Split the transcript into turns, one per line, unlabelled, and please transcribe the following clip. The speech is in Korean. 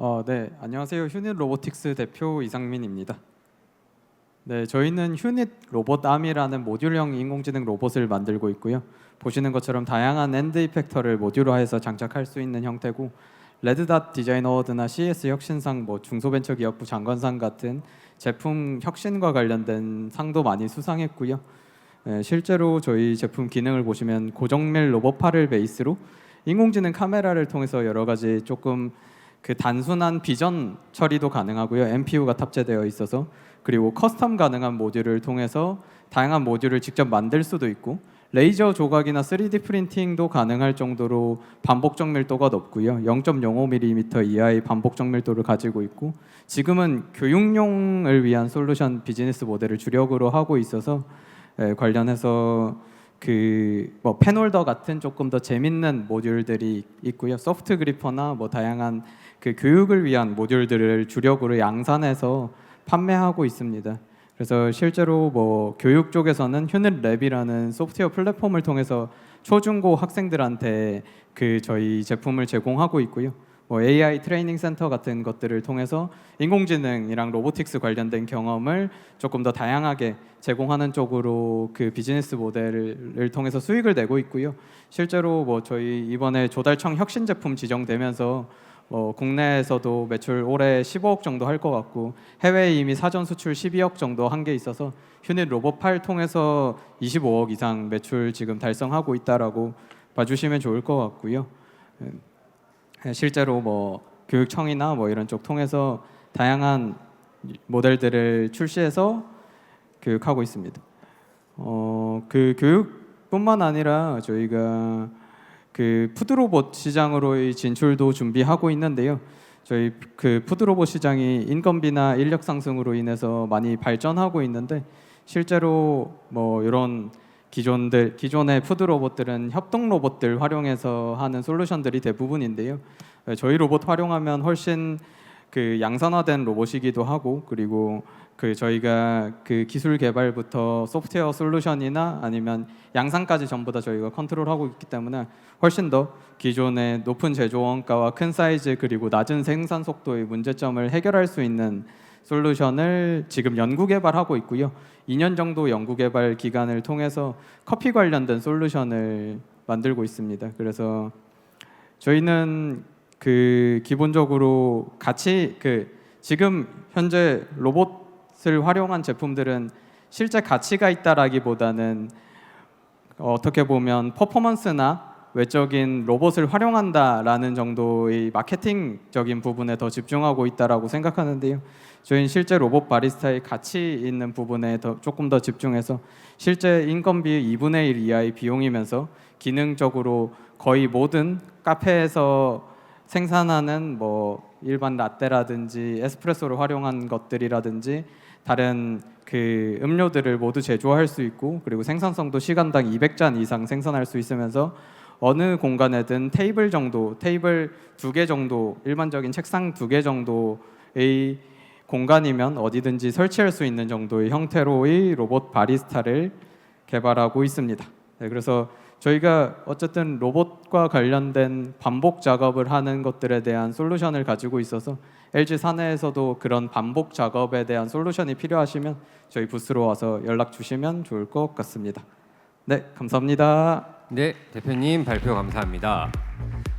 어, 네, 안녕하세요. 휴닛 로보틱스 대표 이상민입니다. 네, 저희는 휴닛 로봇 암이라는 모듈형 인공지능 로봇을 만들고 있고요. 보시는 것처럼 다양한 엔드 이펙터를 모듈화해서 장착할 수 있는 형태고 레드닷 디자인 어워드나 CS 혁신상, 뭐 중소벤처기업부 장관상 같은 제품 혁신과 관련된 상도 많이 수상했고요. 네, 실제로 저희 제품 기능을 보시면 고정밀 로봇 팔을 베이스로 인공지능 카메라를 통해서 여러 가지 조금 그 단순한 비전 처리도 가능하고요. MPU가 탑재되어 있어서 그리고 커스텀 가능한 모듈을 통해서 다양한 모듈을 직접 만들 수도 있고 레이저 조각이나 3D 프린팅도 가능할 정도로 반복 정밀도가 높고요. 0.05mm 이하의 반복 정밀도를 가지고 있고 지금은 교육용을 위한 솔루션 비즈니스 모델을 주력으로 하고 있어서 에, 관련해서 그뭐 펜홀더 같은 조금 더 재밌는 모듈들이 있고요. 소프트 그리퍼나 뭐 다양한 그 교육을 위한 모듈들을 주력으로 양산해서 판매하고 있습니다. 그래서 실제로 뭐 교육 쪽에서는 휴닛 랩이라는 소프트웨어 플랫폼을 통해서 초중고 학생들한테 그 저희 제품을 제공하고 있고요. 뭐 AI 트레이닝 센터 같은 것들을 통해서 인공지능이랑 로보틱스 관련된 경험을 조금 더 다양하게 제공하는 쪽으로 그 비즈니스 모델을 통해서 수익을 내고 있고요. 실제로 뭐 저희 이번에 조달청 혁신 제품 지정되면서 뭐 국내에서도 매출 올해 15억 정도 할 것 같고 해외에 이미 사전 수출 12억 정도 한 게 있어서 휴닛 로봇 팔 통해서 25억 이상 매출 지금 달성하고 있다라고 봐주시면 좋을 것 같고요. 예, 실제로 뭐 교육청이나 뭐 이런 쪽 통해서 다양한 모델들을 출시해서 교육하고 있습니다. 어, 그 교육뿐만 아니라 저희가 그 푸드로봇 시장으로의 진출도 준비하고 있는데요. 저희 그 푸드로봇 시장이 인건비나 인력 상승으로 인해서 많이 발전하고 있는데 실제로 뭐 이런 기존들 기존의 푸드 로봇들은 협동 로봇들 활용해서 하는 솔루션들이 대부분인데요. 네, 저희 로봇 활용하면 훨씬 그 양산화된 로봇이기도 하고 그리고 그 저희가 그 기술 개발부터 소프트웨어 솔루션이나 아니면 양산까지 전부 다 저희가 컨트롤하고 있기 때문에 훨씬 더 기존의 높은 제조 원가와 큰 사이즈 그리고 낮은 생산 속도의 문제점을 해결할 수 있는 솔루션을 지금 연구 개발하고 있고요. 2년 정도 연구 개발 기간을 통해서 커피 관련된 솔루션을 만들고 있습니다. 그래서 저희는 그 기본적으로 같이 그 지금 현재 로봇을 활용한 제품들은 실제 가치가 있다라기보다는 어떻게 보면 퍼포먼스나 외적인 로봇을 활용한다라는 정도의 마케팅적인 부분에 더 집중하고 있다라고 생각하는데요. 저희는 실제 로봇 바리스타의 가치 있는 부분에 더 조금 더 집중해서 실제 인건비 2분의 1 이하의 비용이면서 기능적으로 거의 모든 카페에서 생산하는 뭐 일반 라떼라든지 에스프레소를 활용한 것들이라든지 다른 그 음료들을 모두 제조할 수 있고 그리고 생산성도 시간당 200잔 이상 생산할 수 있으면서 어느 공간에든 테이블 정도, 테이블 두 개 정도, 일반적인 책상 두 개 정도의 공간이면 어디든지 설치할 수 있는 정도의 형태로의 로봇 바리스타를 개발하고 있습니다. 네, 그래서 저희가 어쨌든 로봇과 관련된 반복 작업을 하는 것들에 대한 솔루션을 가지고 있어서 LG 사내에서도 그런 반복 작업에 대한 솔루션이 필요하시면 저희 부스로 와서 연락 주시면 좋을 것 같습니다. 네, 감사합니다.
네, 대표님 발표 감사합니다.